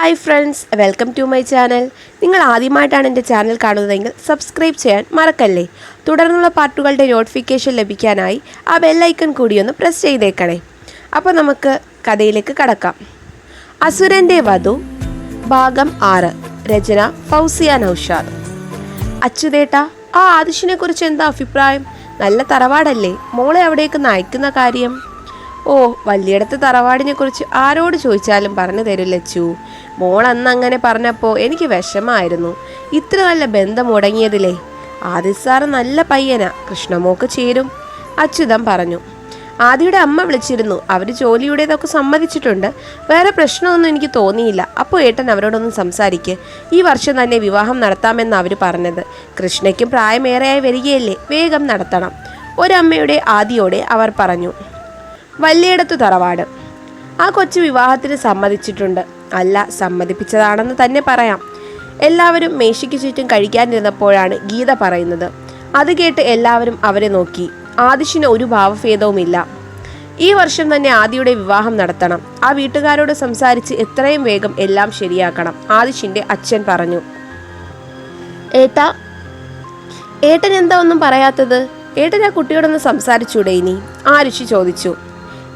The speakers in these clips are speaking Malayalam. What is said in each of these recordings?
Hi friends welcome to my channel നിങ്ങൾ ആദ്യമായിട്ടാണ് എന്റെ ചാനൽ കാണുന്നതെങ്കിൽ സബ്സ്ക്രൈബ് ചെയ്യാൻ മറക്കല്ലേ? തുടർന്നുള്ള പാട്ടുകളുടെ നോട്ടിഫിക്കേഷൻ ലഭിക്കാനായി ആ ബെല്ലൈക്കൺ കൂടി ഒന്ന് പ്രസ് ചെയ്തേക്കണേ. അപ്പോൾ നമുക്ക് കഥയിലേക്ക് കടക്കാം. അസുരന്റെ വധു ഭാഗം ആറ് രചന ഫൗസിയ നൌഷാദ്. അച്ചുതേട്ട ആ ആദിഷിനെ കുറിച്ച് എന്താ അഭിപ്രായം? നല്ല തറവാടല്ലേ? മോളെ അവിടേക്ക് നയിക്കുന്ന കാര്യം? ഓ വലിയടത്ത് തറവാടിനെ കുറിച്ച് ആരോട് ചോദിച്ചാലും പറഞ്ഞു തരും മോൾ അന്ന് അങ്ങനെ പറഞ്ഞപ്പോൾ എനിക്ക് വിഷമായിരുന്നു. ഇത്ര നല്ല ബന്ധം മുടങ്ങിയതിലേ. ആദിസാറ് നല്ല പയ്യനാ കൃഷ്ണമോക്ക് ചേരും. അച്യുതം പറഞ്ഞു. ആദിയുടെ അമ്മ വിളിച്ചിരുന്നു. അവർ ജോലിയുടേതൊക്കെ സമ്മതിച്ചിട്ടുണ്ട്. വേറെ പ്രശ്നമൊന്നും എനിക്ക് തോന്നിയില്ല. അപ്പോൾ ഏട്ടൻ അവരോടൊന്നും സംസാരിക്ക്. ഈ വർഷം തന്നെ വിവാഹം നടത്താമെന്ന് അവർ പറഞ്ഞത്. കൃഷ്ണയ്ക്കും പ്രായമേറെയായി വരികയല്ലേ. വേഗം നടത്തണം. ഒരമ്മയുടെ ആദിയോടെ അവർ പറഞ്ഞു. വല്ലയിടത്തു തറവാട്. ആ കൊച്ചു വിവാഹത്തിന് സമ്മതിച്ചിട്ടുണ്ട്. അല്ല സമ്മതിപ്പിച്ചതാണെന്ന് തന്നെ പറയാം. എല്ലാവരും മേശയ്ക്ക് ചുറ്റും കഴിക്കാനിരുന്നപ്പോഴാണ് ഗീത പറയുന്നത്. അത് കേട്ട് എല്ലാവരും അവരെ നോക്കി. ആദിഷിന് ഒരു ഭാവഭേദവുമില്ല. ഈ വർഷം തന്നെ ആദിയുടെ വിവാഹം നടത്തണം. ആ വീട്ടുകാരോട് സംസാരിച്ച് എത്രയും വേഗം എല്ലാം ശരിയാക്കണം ആദിഷിന്റെ അച്ഛൻ പറഞ്ഞു. ഏട്ട ഏട്ടൻ എന്താ ഒന്നും പറയാത്തത്? ഏട്ടൻ ആ കുട്ടിയോടൊന്ന് സംസാരിച്ചൂടെ ഇനി? ആരുഷി ചോദിച്ചു.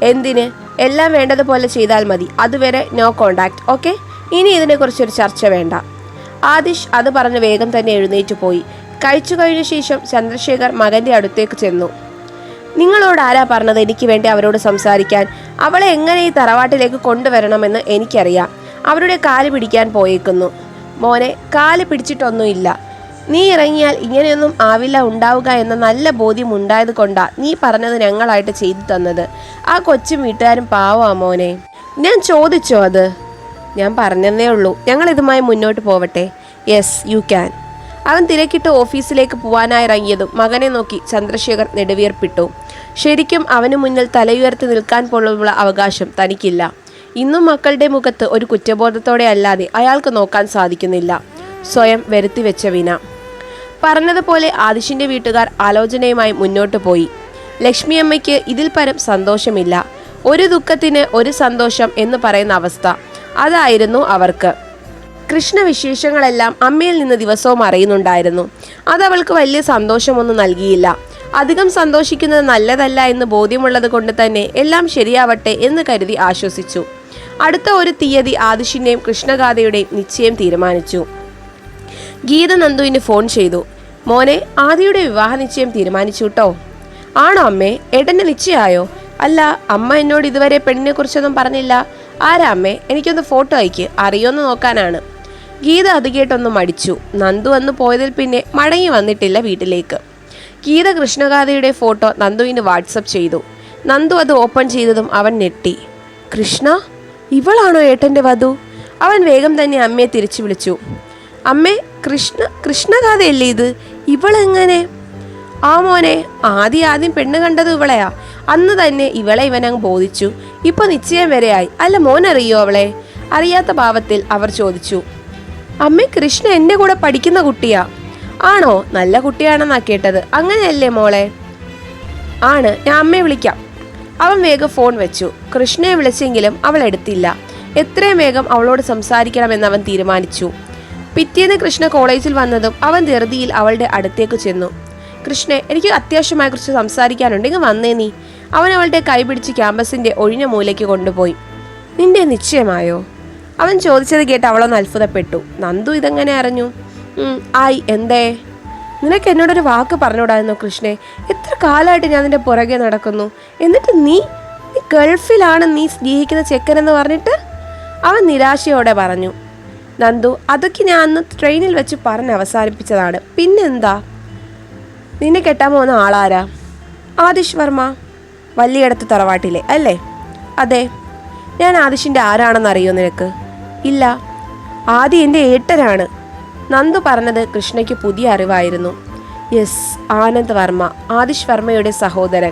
എന്തിന്? എല്ലാം വേണ്ടതുപോലെ ചെയ്താൽ മതി. അതുവരെ നോ കോണ്ടാക്ട് ഓക്കെ ഇനി ഇതിനെക്കുറിച്ചൊരു ചർച്ച വേണ്ട. ആദിഷ് അത് പറഞ്ഞ് വേഗം തന്നെ എഴുന്നേറ്റ് പോയി. കഴിച്ചു കഴിഞ്ഞ ശേഷം ചന്ദ്രശേഖർ മകന്റെ അടുത്തേക്ക് ചെന്നു. നിങ്ങളോട് ആരാ പറഞ്ഞത് എനിക്ക് വേണ്ടി അവരോട് സംസാരിക്കാൻ? അവളെ എങ്ങനെ ഈ തറവാട്ടിലേക്ക് കൊണ്ടുവരണമെന്ന് എനിക്കറിയാം. അവരുടെ കാൽ പിടിക്കാൻ പോയേക്കുന്നു. മോനെ കാൽ പിടിച്ചിട്ടൊന്നുമില്ല. നീ ഇറങ്ങിയാൽ ഇങ്ങനെയൊന്നും ആവില്ല ഉണ്ടാവുക എന്ന നല്ല ബോധ്യം ഉണ്ടായത് കൊണ്ടാ നീ പറഞ്ഞത് ഞങ്ങളായിട്ട് ചെയ്തു തന്നത്. ആ കൊച്ചും വീട്ടുകാരും പാവാ മോനെ. ഞാൻ ചോദിച്ചോ അത്? ഞാൻ പറഞ്ഞതേ ഉള്ളൂ. ഞങ്ങൾ ഇതുമായി മുന്നോട്ട് പോവട്ടെ. യെസ് യു ക്യാൻ അവൻ തിരക്കിട്ട് ഓഫീസിലേക്ക് പോവാനായി ഇറങ്ങിയതും മകനെ നോക്കി ചന്ദ്രശേഖർ നെടുവീർപ്പിട്ടു. ശരിക്കും അവന് മുന്നിൽ തലയുയർത്തി നിൽക്കാൻ പോലുള്ള അവകാശം തനിക്കില്ല. ഇന്നും മക്കളുടെ മുഖത്ത് ഒരു കുറ്റബോധത്തോടെ അല്ലാതെ അയാൾക്ക് നോക്കാൻ സാധിക്കുന്നില്ല. സ്വയം വരുത്തിവെച്ച വിന പറഞ്ഞതുപോലെ ആദിഷിന്റെ വീട്ടുകാർ ആലോചനയുമായി മുന്നോട്ട് പോയി. ലക്ഷ്മിയമ്മയ്ക്ക് ഇതിൽ പരം സന്തോഷമില്ല. ഒരു ദുഃഖത്തിന് ഒരു സന്തോഷം എന്ന് പറയുന്ന അവസ്ഥ. അതായിരുന്നു അവർക്ക്. കൃഷ്ണവിശേഷങ്ങളെല്ലാം അമ്മയിൽ നിന്ന് ദിവസവും അറിയുന്നുണ്ടായിരുന്നു. അതവൾക്ക് വലിയ സന്തോഷമൊന്നും നൽകിയില്ല. അധികം സന്തോഷിക്കുന്നത് നല്ലതല്ല എന്ന് ബോധ്യമുള്ളത് കൊണ്ട് തന്നെ എല്ലാം ശരിയാവട്ടെ എന്ന് കരുതി ആശ്വസിച്ചു. അടുത്ത ഒരു തീയതി ആദിഷിന്റെയും കൃഷ്ണഗാഥയുടെയും നിശ്ചയം തീരുമാനിച്ചു. ഗീത നന്ദുവിന് ഫോൺ ചെയ്തു. മോനെ ആദിയുടെ വിവാഹ നിശ്ചയം തീരുമാനിച്ചു കേട്ടോ ആണോ അമ്മേ? ഏട്ടന്റെ നിശ്ചയമായോ? അല്ല അമ്മ എന്നോട് ഇതുവരെ പെണ്ണിനെ കുറിച്ചൊന്നും പറഞ്ഞില്ല. ആരാ അമ്മേ? എനിക്കൊന്ന് ഫോട്ടോ അയക്ക്. അറിയോന്ന് നോക്കാനാണ്. ഗീത അത് കേട്ടൊന്ന് മടിച്ചു. നന്ദു വന്ന് പോയതിൽ പിന്നെ മടങ്ങി വന്നിട്ടില്ല വീട്ടിലേക്ക്. ഗീത കൃഷ്ണഗാഥയുടെ ഫോട്ടോ നന്ദുവിന് വാട്സപ്പ് ചെയ്തു. നന്ദു അത് ഓപ്പൺ ചെയ്തതും അവൻ ഞെട്ടി. കൃഷ്ണ ഇവളാണോ ഏട്ടന്റെ വധു? അവൻ വേഗം തന്നെ അമ്മയെ തിരിച്ചു വിളിച്ചു. അമ്മേ കൃഷ്ണ കൃഷ്ണഗാഥയല്ലേ ഇത്? ഇവളെങ്ങനെ? ആ മോനെ ആദ്യം ആദ്യം പെണ്ണ് കണ്ടത് ഇവളെയാ. അന്ന് തന്നെ ഇവളെ ഇവനങ്ങ് ബോധിച്ചു. ഇപ്പൊ നിശ്ചയം വരെയായി. അല്ല മോൻ അറിയോ അവളെ? അറിയാത്ത ഭാവത്തിൽ അവർ ചോദിച്ചു. അമ്മേ കൃഷ്ണ എന്റെ കൂടെ പഠിക്കുന്ന കുട്ടിയാ. ആണോ? നല്ല കുട്ടിയാണെന്നാ കേട്ടത്. അങ്ങനെയല്ലേ മോളെ? ആണ്. ഞാൻ അമ്മയെ വിളിക്കാം. അവൻ വേഗം ഫോൺ വെച്ചു. കൃഷ്ണയെ വിളിച്ചെങ്കിലും അവൾ എടുത്തില്ല. എത്രയും വേഗം അവളോട് സംസാരിക്കണമെന്ന് അവൻ തീരുമാനിച്ചു. പിറ്റേന്ന് കൃഷ്ണ കോളേജിൽ വന്നതും അവൻ ധൃതിയിൽ അവളുടെ അടുത്തേക്ക് ചെന്നു. കൃഷ്ണെ എനിക്ക് അത്യാവശ്യമായി കുറിച്ച് സംസാരിക്കാനുണ്ടെങ്കിൽ വന്നേ നീ. അവൻ അവളുടെ കൈപിടിച്ച് ക്യാമ്പസിന്റെ ഒഴിഞ്ഞ മൂലയ്ക്ക് കൊണ്ടുപോയി. നിന്റെ നിശ്ചയമായോ? അവൻ ചോദിച്ചത് കേട്ട് അവളൊന്ന് അത്ഭുതപ്പെട്ടു. നന്ദു ഇതെങ്ങനെ അറിഞ്ഞു? "ഉം, ആയി. എന്തേ? നിനക്ക് എന്നോടൊരു വാക്ക് പറഞ്ഞുകൂടായിരുന്നോ കൃഷ്ണെ? എത്ര കാലമായിട്ട് ഞാൻ നിന്റെ പുറകെ നടക്കുന്നു? എന്നിട്ട് നീ നീ ഗൾഫിലാണ് നീ സ്നേഹിക്കുന്ന ചെക്കനെന്ന് പറഞ്ഞിട്ട്? അവൻ നിരാശയോടെ പറഞ്ഞു. നന്ദു അതൊക്കെ ഞാൻ അന്ന് ട്രെയിനിൽ വെച്ച് പറഞ്ഞ് അവസാനിപ്പിച്ചതാണ്. പിന്നെന്താ? നിന്നെ കെട്ടാൻ പോകുന്ന ആളാരാ? ആദിഷ് വർമ്മ വലിയടത്ത് തറവാട്ടിലെ അല്ലേ? അതെ. ഞാൻ ആദിഷിന്റെ ആരാണെന്ന് അറിയോ നിനക്ക്? ഇല്ല. ആദി എന്റെ ഏട്ടനാണ്. നന്ദു പറഞ്ഞത് കൃഷ്ണയ്ക്ക് പുതിയ അറിവായിരുന്നു. യെസ് ആനന്ദ് വർമ്മ ആദിഷ് വർമ്മയുടെ സഹോദരൻ.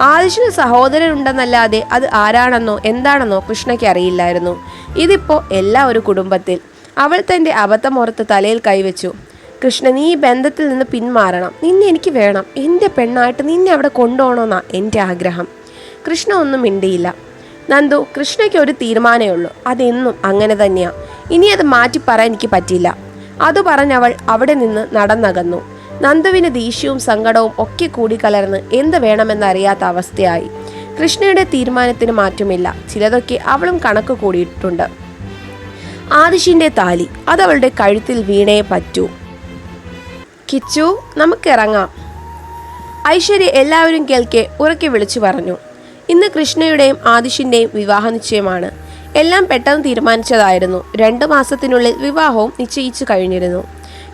ആദിഷിന് സഹോദരൻ ഉണ്ടെന്നല്ലാതെ അത് ആരാണെന്നോ എന്താണെന്നോ കൃഷ്ണയ്ക്ക് അറിയില്ലായിരുന്നു. ഇതിപ്പോൾ എല്ലാ ഒരു കുടുംബത്തിൽ. അവൾ തന്റെ അബദ്ധമോർത്ത് തലയിൽ കൈവച്ചു. കൃഷ്ണ നീ ഈ ബന്ധത്തിൽ നിന്ന് പിന്മാറണം. നിന്നെ എനിക്ക് വേണം. എന്റെ പെണ്ണായിട്ട് നിന്നെ അവിടെ കൊണ്ടുപോകണമെന്നാ എന്റെ ആഗ്രഹം. കൃഷ്ണ ഒന്നും മിണ്ടിയില്ല. നന്ദു കൃഷ്ണയ്ക്ക് ഒരു തീരുമാനമേ ഉള്ളൂ. അതെന്നും അങ്ങനെ തന്നെയാണ് ഇനി അത് മാറ്റി പറയാൻ എനിക്ക് പറ്റില്ല അത് പറഞ്ഞവൾ അവിടെ നിന്ന് നടന്നകന്നു. നന്ദുവിന് ദേഷ്യവും സങ്കടവും ഒക്കെ കൂടി കലർന്ന് എന്ത് വേണമെന്നറിയാത്ത അവസ്ഥയായി. കൃഷ്ണയുടെ തീരുമാനത്തിന് മാറ്റമില്ല. ചിലതൊക്കെ അവളും കണക്ക് കൂടിയിട്ടുണ്ട്. ആദിഷിന്റെ താലി അതവളുടെ കഴുത്തിൽ വീണേ പറ്റൂ. കിച്ചു നമുക്ക് ഇറങ്ങാം. ഐശ്വര്യ എല്ലാവരും കേൾക്കെ ഉറക്കെ വിളിച്ചു പറഞ്ഞു. ഇന്ന് കൃഷ്ണയുടെയും ആദിഷിന്റെയും വിവാഹ നിശ്ചയമാണ്. എല്ലാം പെട്ടെന്ന് തീരുമാനിച്ചതായിരുന്നു. രണ്ട് മാസത്തിനുള്ളിൽ വിവാഹവും നിശ്ചയിച്ചു കഴിഞ്ഞിരുന്നു.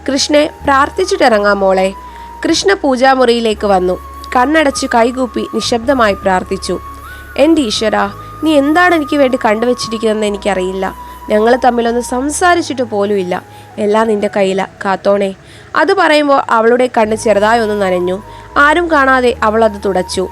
കൃഷ്ണെ പ്രാർത്ഥിച്ചിട്ടിറങ്ങാം മോളെ. കൃഷ്ണ പൂജാമുറിയിലേക്ക് വന്നു. കണ്ണടച്ച് കൈകൂപ്പി നിശബ്ദമായി പ്രാർത്ഥിച്ചു. എന്റെ ഈശ്വര നീ എന്താണ് എനിക്ക് വേണ്ടി കണ്ടുവച്ചിരിക്കുന്നതെന്ന് എനിക്കറിയില്ല. ഞങ്ങൾ തമ്മിലൊന്ന് സംസാരിച്ചിട്ട് പോലുമില്ല എല്ലാം നിന്റെ കയ്യില കാത്തോണേ. അത് പറയുമ്പോൾ അവളുടെ കണ്ണ് ചെറുതായി ഒന്ന് നനഞ്ഞു. ആരും കാണാതെ അവൾ അത് തുടച്ചു.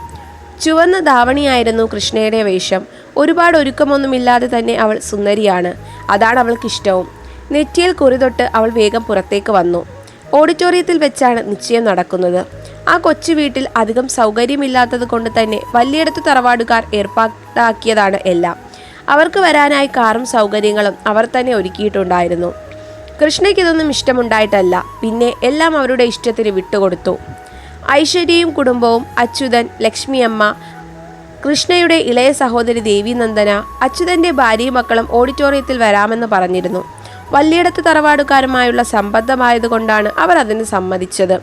ചുവന്ന ധാവണിയായിരുന്നു കൃഷ്ണയുടെ വേഷം. ഒരുപാട് ഒരുക്കമൊന്നുമില്ലാതെ തന്നെ അവൾ സുന്ദരിയാണ്. അതാണ് അവൾക്ക് ഇഷ്ടവും നെറ്റിയിൽ കുറിതൊട്ട് അവൾ വേഗം പുറത്തേക്ക് വന്നു. ഓഡിറ്റോറിയത്തിൽ വെച്ചാണ് നിശ്ചയം നടക്കുന്നത്. ആ കൊച്ചു വീട്ടിൽ അധികം സൗകര്യമില്ലാത്തത് കൊണ്ട് തന്നെ വലിയടത്ത് തറവാടുകാർ ഏർപ്പാടാക്കിയതാണ് എല്ലാം. അവർക്ക് വരാനായി കാറും സൗകര്യങ്ങളും അവർ തന്നെ ഒരുക്കിയിട്ടുണ്ടായിരുന്നു. കൃഷ്ണയ്ക്ക് ഇതൊന്നും ഇഷ്ടമുണ്ടായിട്ടല്ല. പിന്നെ എല്ലാം അവരുടെ ഇഷ്ടത്തിന് വിട്ടുകൊടുത്തു. ഐശ്വര്യയും കുടുംബവും അച്യുതൻ ലക്ഷ്മിയമ്മ കൃഷ്ണയുടെ ഇളയ സഹോദരി ദേവീനന്ദന അച്യുതന്റെ ഭാര്യയും മക്കളും ഓഡിറ്റോറിയത്തിൽ വരാമെന്ന് പറഞ്ഞിരുന്നു. വല്ലിയിടത്ത് തറവാടുകാരുമായുള്ള സംബന്ധമായതുകൊണ്ടാണ് അവർ അതിന് സമ്മതിച്ചത്.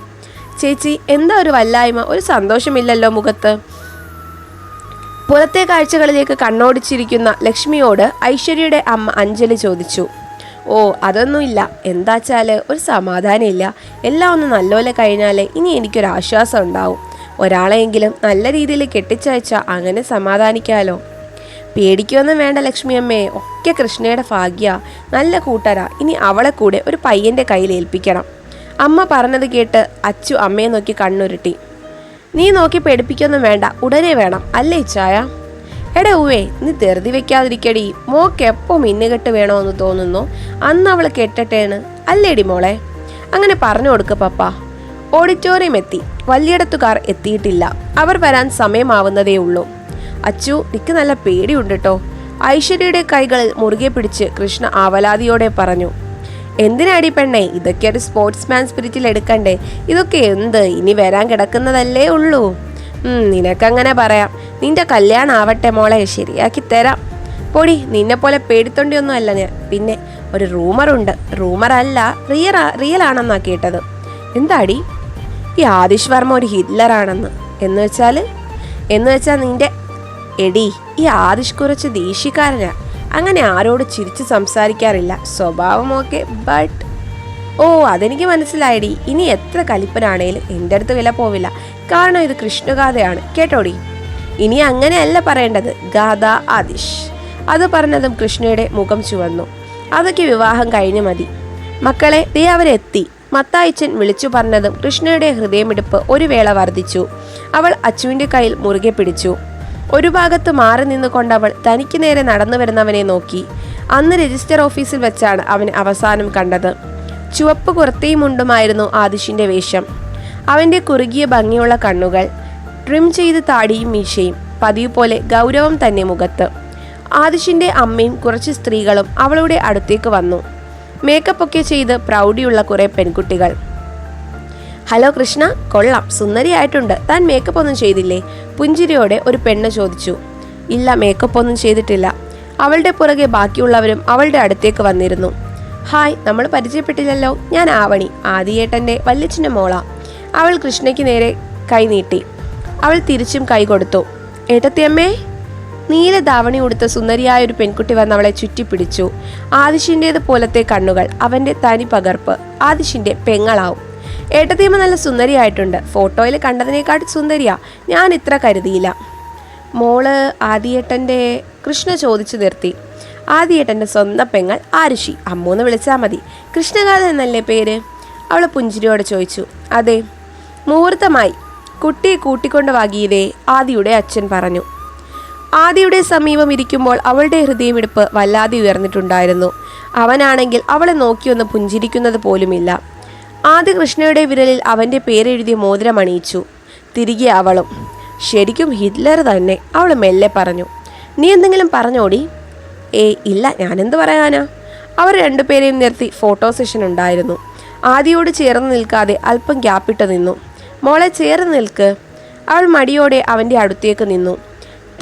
ചേച്ചി എന്താ ഒരു വല്ലായ്മ? ഒരു സന്തോഷമില്ലല്ലോ മുഖത്ത്. പുറത്തെ കാഴ്ചകളിലേക്ക് കണ്ണോടിച്ചിരിക്കുന്ന ലക്ഷ്മിയോട് ഐശ്വര്യയുടെ അമ്മ അഞ്ജലി ചോദിച്ചു ഓ അതൊന്നുമില്ല. എന്താച്ചാൽ ഒരു സമാധാനമില്ല. എല്ലാം ഒന്ന് നല്ലപോലെ കഴിഞ്ഞാലേ ഇനി എനിക്കൊരു ആശ്വാസം ഉണ്ടാവും. ഒരാളെയെങ്കിലും നല്ല രീതിയിൽ കെട്ടിച്ചയച്ചാൽ അങ്ങനെ സമാധാനിക്കാലോ. പേടിക്കൊന്നും വേണ്ട ലക്ഷ്മി അമ്മേ ഒക്കെ കൃഷ്ണയുടെ ഭാഗ്യ. നല്ല കൂട്ടരാ. ഇനി അവളെ കൂടെ ഒരു പയ്യന്റെ കയ്യിൽ ഏൽപ്പിക്കണം. അമ്മ പറഞ്ഞത് കേട്ട് അച്ചു അമ്മയെ നോക്കി കണ്ണുരുട്ടി. നീ നോക്കി പേടിപ്പിക്കൊന്നും വേണ്ട. ഉടനെ വേണം. അല്ലേ ചായ? എടാ ഉവേ നീ ധൃതി വെക്കാതിരിക്കടി. മോക്ക് എപ്പോൾ മിന്നുകെട്ട് വേണമെന്ന് തോന്നുന്നു. അന്ന് അവൾ കെട്ടട്ടേണ് അല്ലേടി മോളെ? അങ്ങനെ പറഞ്ഞു കൊടുക്ക പപ്പ. ഓഡിറ്റോറിയം എത്തി. വലിയടത്തുകാർ എത്തിയിട്ടില്ല. അവർ വരാൻ സമയമാവുന്നതേ ഉള്ളൂ. അച്ചു നിക്ക് നല്ല പേടിയുണ്ട് കേട്ടോ ഐശ്വര്യയുടെ കൈകളിൽ മുറുകെ പിടിച്ച് കൃഷ്ണ ആവലാതിയോടെ പറഞ്ഞു. എന്തിനാടി പെണ്ണേ? ഇതൊക്കെ ഒരു സ്പോർട്സ് മാൻ സ്പിരിറ്റിൽ എടുക്കണ്ടേ? ഇതൊക്കെ എന്ത്? ഇനി വരാൻ കിടക്കുന്നതല്ലേ ഉള്ളൂ. നിനക്കങ്ങനെ പറയാം. നിന്റെ കല്യാണം ആവട്ടെ മോളെ ശരിയാക്കി തരാം. പൊടി നിന്നെ പോലെ പേടിത്തൊണ്ടിയൊന്നും അല്ല ഞാൻ. പിന്നെ ഒരു റൂമറുണ്ട്. റൂമറല്ല അല്ല റിയൽ ആണെന്നാ കേട്ടത്. എന്താടി? ഈ ആദിഷ് വർമ്മ ഒരു ഹിറ്റ്ലറാണെന്ന് എന്ന് വെച്ചാൽ എന്ന് വെച്ചാൽ നിന്റെ എടി ഈ ആദിഷ് കുറച്ച് ദേഷ്യക്കാരനാ. അങ്ങനെ ആരോട് ചിരിച്ച് സംസാരിക്കാറില്ല. സ്വഭാവമൊക്കെ ബട്ട് ഓ അതെനിക്ക് മനസ്സിലായടി. ഇനി എത്ര കലിപ്പനാണേലും എന്റെ അടുത്ത് വില പോവില്ല. കാരണം ഇത് കൃഷ്ണഗാഥയാണ്. കേട്ടോടി? ഇനി അങ്ങനെയല്ല പറയേണ്ടത്. ഗാഥ ആദിഷ്. അത് പറഞ്ഞതും കൃഷ്ണയുടെ മുഖം ചുവന്നു. അതൊക്കെ വിവാഹം കഴിഞ്ഞു മതി. മക്കളെ ദേ അവരെത്തി മത്തായിച്ചൻ വിളിച്ചു പറഞ്ഞതും കൃഷ്ണയുടെ ഹൃദയമിടിപ്പ് ഒരു വേള വർദ്ധിച്ചു. അവൾ അച്ചുവിന്റെ കയ്യിൽ മുറുകെ പിടിച്ചു. ഒരു ഭാഗത്ത് മാറി നിന്നുകൊണ്ട് അവൾ തനിക്ക് നേരെ നടന്നു വരുന്നവനെ നോക്കി. അന്ന് രജിസ്റ്റർ ഓഫീസിൽ വെച്ചാണ് അവൻ അവസാനം കണ്ടത്. ചുവപ്പ് കുർത്തയും മുണ്ടുമായിരുന്നു ആദിഷിന്റെ വേഷം. അവന്റെ കുറുകിയ ഭംഗിയുള്ള കണ്ണുകൾ ട്രിം ചെയ്ത് താടിയും മീശയും പതിവ് പോലെ ഗൗരവം തന്നെ മുഖത്ത്. ആദിഷിന്റെ അമ്മയും കുറച്ച് സ്ത്രീകളും അവളുടെ അടുത്തേക്ക് വന്നു. മേക്കപ്പൊക്കെ ചെയ്ത് പ്രൗഢിയുള്ള കുറേ പെൺകുട്ടികൾ. ഹലോ കൃഷ്ണ കൊള്ളാം. സുന്ദരിയായിട്ടുണ്ട്. താൻ മേക്കപ്പ് ഒന്നും ചെയ്തില്ലേ? പുഞ്ചിരിയോടെ ഒരു പെണ്ണ് ചോദിച്ചു. ഇല്ല മേക്കപ്പ് ഒന്നും ചെയ്തിട്ടില്ല. അവളുടെ പുറകെ ബാക്കിയുള്ളവരും അവളുടെ അടുത്തേക്ക് വന്നിരുന്നു. ഹായ് നമ്മൾ പരിചയപ്പെട്ടില്ലല്ലോ. ഞാൻ ആവണി ആദിയേട്ടന്റെ വല്യച്ഛന്റെ മോള. അവൾ കൃഷ്ണയ്ക്ക് നേരെ കൈ നീട്ടി. അവൾ തിരിച്ചും കൈ കൊടുത്തു. ഏട്ടത്തിയമ്മേ നീല ധാവണി ഉടുത്ത സുന്ദരിയായ ഒരു പെൺകുട്ടി വന്ന് അവളെ ചുറ്റിപ്പിടിച്ചു. ആദിഷിന്റേത് കണ്ണുകൾ അവന്റെ തനി പകർപ്പ്. ആദിഷിന്റെ പെങ്ങളാവും. ഏട്ടത്തിയമ്മ നല്ല സുന്ദരിയായിട്ടുണ്ട്. ഫോട്ടോയിൽ കണ്ടതിനേക്കാൾ സുന്ദരിയാ. ഞാൻ ഇത്ര കരുതിയില്ല. മോൾ ആദിയേട്ടന്റെ കൃഷ്ണ ചോദിച്ചു നിർത്തി. ആദിയേട്ടന്റെ സ്വന്തം പെങ്ങൾ ആരുഷി. അമ്മൂന്ന് വിളിച്ചാൽ മതി. കൃഷ്ണകാഥ എന്നല്ലേ പേര്? അവൾ പുഞ്ചിരിയോടെ ചോദിച്ചു. അതെ. മുഹൂർത്തമായി. കുട്ടിയെ കൂട്ടിക്കൊണ്ട് വാകിയതേ ആദിയുടെ അച്ഛൻ പറഞ്ഞു. ആദിയുടെ സമീപം ഇരിക്കുമ്പോൾ അവളുടെ ഹൃദയമിടിപ്പ് വല്ലാതെ ഉയർന്നിട്ടുണ്ടായിരുന്നു. അവനാണെങ്കിൽ അവളെ നോക്കിയൊന്ന് പുഞ്ചിരിക്കുന്നത് പോലുമില്ല. ആദ്യ കൃഷ്ണയുടെ വിരലിൽ അവന്റെ പേരെഴുതിയ മോതിരം അണിയിച്ചു. തിരികെ അവളും. ശരിക്കും ഹിറ്റ്ലർ തന്നെ അവൾ മെല്ലെ പറഞ്ഞു. നീ എന്തെങ്കിലും പറഞ്ഞോടി. ഏ ഇല്ല ഞാനെന്ത് പറയാനാ? അവർ രണ്ടുപേരെയും നിർത്തി ഫോട്ടോ സെഷൻ ഉണ്ടായിരുന്നു. ആദിയോട് ചേർന്ന് നിൽക്കാതെ അല്പം ഗ്യാപ്പിട്ട് നിന്നു. മോളെ ചേർന്ന് നിൽക്ക് അവൾ മടിയോടെ അവന്റെ അടുത്തേക്ക് നിന്നു.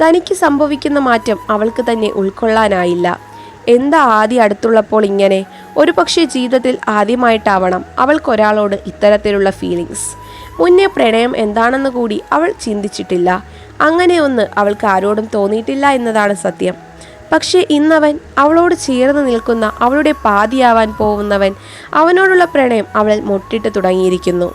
തനിക്ക് സംഭവിക്കുന്ന മാറ്റം അവൾക്ക് തന്നെ ഉൾക്കൊള്ളാനായില്ല. എന്താ ആദ്യ അടുത്തുള്ളപ്പോൾ ഇങ്ങനെ? ഒരു പക്ഷേ ജീവിതത്തിൽ ആദ്യമായിട്ടാവണം അവൾക്കൊരാളോട് ഇത്തരത്തിലുള്ള ഫീലിങ്സ് മുന്നേ പ്രണയം എന്താണെന്ന് കൂടി അവൾ ചിന്തിച്ചിട്ടില്ല. അങ്ങനെയൊന്ന് അവൾക്ക് ആരോടും തോന്നിയിട്ടില്ല എന്നതാണ് സത്യം. പക്ഷേ ഇന്നവൻ അവളോട് ചേർന്ന് നിൽക്കുന്ന അവളുടെ പാതിയാവാൻ പോകുന്നവൻ അവനോടുള്ള പ്രണയം അവൾ മുട്ടിട്ട് തുടങ്ങിയിരിക്കുന്നു.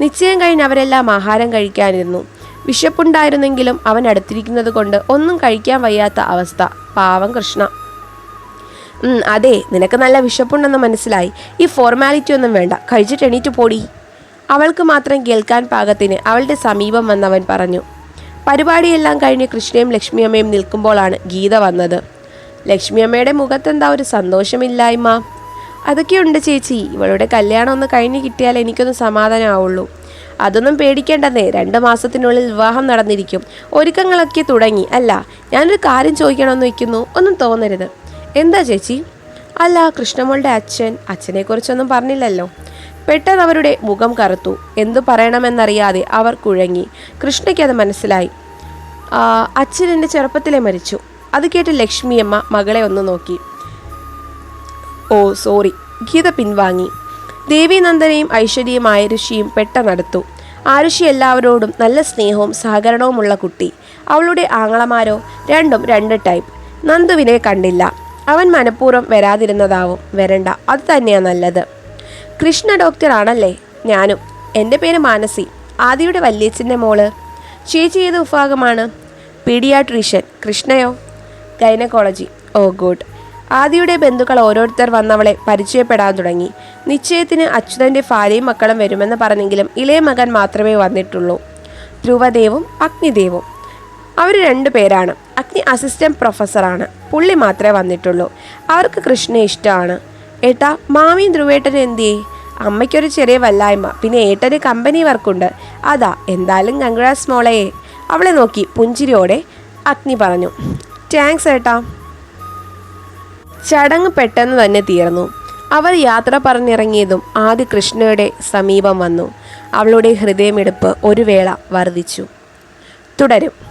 നിശ്ചയം കഴിഞ്ഞ് അവരെല്ലാം ആഹാരം കഴിക്കാനിരുന്നു. വിശപ്പുണ്ടായിരുന്നെങ്കിലും അവൻ അടുത്തിരിക്കുന്നത് കൊണ്ട് ഒന്നും കഴിക്കാൻ വയ്യാത്ത അവസ്ഥ. പാവം കൃഷ്ണ. അതെ നിനക്ക് നല്ല വിശപ്പുണ്ടെന്ന് മനസ്സിലായി. ഈ ഫോർമാലിറ്റി ഒന്നും വേണ്ട. കഴിച്ചിട്ട് എണീറ്റ് പോടി. അവൾക്ക് മാത്രം കേൾക്കാൻ പാകത്തിന് അവളുടെ സമീപം വന്നവൻ പറഞ്ഞു പരിപാടിയെല്ലാം കഴിഞ്ഞ് കൃഷ്ണയും ലക്ഷ്മിയമ്മയും നിൽക്കുമ്പോഴാണ് ഗീത വന്നത്. ലക്ഷ്മിയമ്മയുടെ മുഖത്തെന്താ ഒരു സന്തോഷമില്ലായ്മ? അതൊക്കെയുണ്ട് ചേച്ചി. ഇവളുടെ കല്യാണം ഒന്ന് കഴിഞ്ഞ് കിട്ടിയാൽ എനിക്കൊന്ന് സമാധാനമാവുള്ളൂ. അതൊന്നും പേടിക്കേണ്ടെന്നേ. രണ്ട് മാസത്തിനുള്ളിൽ വിവാഹം നടന്നിരിക്കും. ഒരുക്കങ്ങളൊക്കെ തുടങ്ങി. അല്ല ഞാനൊരു കാര്യം ചോദിക്കണമെന്ന് വയ്ക്കുന്നു. ഒന്നും തോന്നരുത്. എന്താ ചേച്ചി? അല്ല കൃഷ്ണമോളുടെ അച്ഛൻ അച്ഛനെക്കുറിച്ചൊന്നും പറഞ്ഞില്ലല്ലോ. പെട്ടെന്ന് അവരുടെ മുഖം കറുത്തു. എന്തു പറയണമെന്നറിയാതെ അവർ കുഴങ്ങി. കൃഷ്ണയ്ക്ക് അത് മനസ്സിലായി. "ആ, അച്ഛൻ എന്റെ ചെറുപ്പത്തിലെ മരിച്ചു. അത് കേട്ട് ലക്ഷ്മിയമ്മ മകളെ ഒന്ന് നോക്കി. ഓ സോറി. ഗീത പിൻവാങ്ങി. ദേവീനന്ദനയും ഐശ്വര്യയും ആരുഷിയും പെട്ടെന്നടുത്തു ആരുഷി എല്ലാവരോടും നല്ല സ്നേഹവും സഹകരണവുമുള്ള കുട്ടി. അവളുടെ ആങ്ങളമാരോ? രണ്ടും രണ്ട് ടൈപ്പ്. നന്ദുവിനെ കണ്ടില്ല. അവൻ മനഃപൂർവം വരാതിരുന്നതാവും. വരണ്ട. അത് തന്നെയാണ് നല്ലത്. കൃഷ്ണ ഡോക്ടർ ആണല്ലേ? ഞാനും. എന്റെ പേര് മാനസി. ആദിയുടെ വല്യച്ഛന്റെ മോൾ. ചേച്ചി ഏത് വിഭാഗമാണ്? പീഡിയാട്രീഷ്യൻ. കൃഷ്ണയോ? ഗൈനക്കോളജി. ഓ ഗുഡ്. ആദിയുടെ ബന്ധുക്കൾ ഓരോരുത്തർ വന്നവളെ പരിചയപ്പെടാൻ തുടങ്ങി. നിശ്ചയത്തിന് അച്യുതന്റെ ഭാര്യയും മക്കളും വരുമെന്ന് പറഞ്ഞെങ്കിലും ഇളയ മകൻ മാത്രമേ വന്നിട്ടുള്ളൂ. ധ്രുവദേവും അഗ്നിദേവും. അവർ രണ്ടു പേരാണ്. അഗ്നി അസിസ്റ്റന്റ് പ്രൊഫസറാണ്. പുള്ളി മാത്രമേ വന്നിട്ടുള്ളൂ. അവർക്ക് കൃഷ്ണനെ ഇഷ്ടമാണ്. ഏട്ടാ മാമിയും ധ്രുവേട്ടനും എന്തേ അമ്മയ്ക്കൊരു ചെറിയ വല്ലായ്മ. പിന്നെ ഏട്ടന് കമ്പനി വർക്കുണ്ട് അതാ എന്തായാലും കൺഗ്രാസ് മോളയെ അവളെ നോക്കി പുഞ്ചിരിയോടെ അഗ്നി പറഞ്ഞു. താങ്ക്സ് ഏട്ടാ. ചടങ്ങ് പെട്ടെന്ന് തന്നെ തീർന്നു. അവർ യാത്ര പറഞ്ഞിറങ്ങിയതും ആദ്യ കൃഷ്ണയുടെ സമീപം വന്നു. അവളുടെ ഹൃദയമിടിപ്പ് ഒരു വേള വർദ്ധിച്ചു. തുടരും.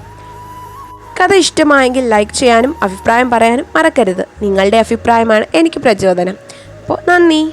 കഥ ഇഷ്ടമായെങ്കിൽ ലൈക്ക് ചെയ്യാനും അഭിപ്രായം പറയാനും മറക്കരുത്. നിങ്ങളുടെ അഭിപ്രായമാണ് എനിക്ക് പ്രചോദനം. അപ്പോൾ നന്ദി.